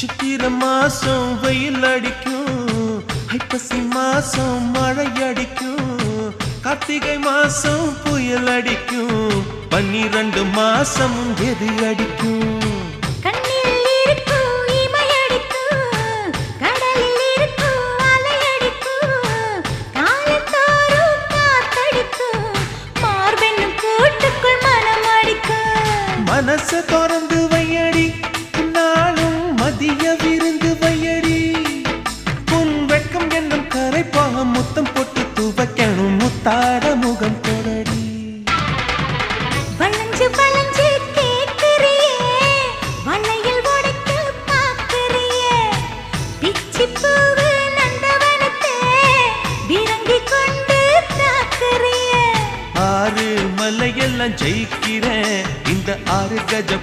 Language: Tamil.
சித்திர மாசம் வெயில் அடிக்கும். ஐப்பசி மாசம் மழை அடிக்கும். கார்த்திகை மாசம் புயல் அடிக்கும். பன்னிரண்டு மாசம் எது அடிக்கும்? கண்ணில் இருக்கும் இமையடிக்கும் முத்தம் போட்டு துவைக்கணும். முத்தாட முகம் கொடடி வளைஞ்சு வளைஞ்சு கேட்கிறியே வளையல் உடைக்க பார்க்கிறியே. பிச்சி பூவு நந்தவனத்தை. விரங்கி கொண்டு தாக்குறியே ஆறு மலையெல்லாம் ஜெயிக்கிறேன். இந்த ஆறு கஜ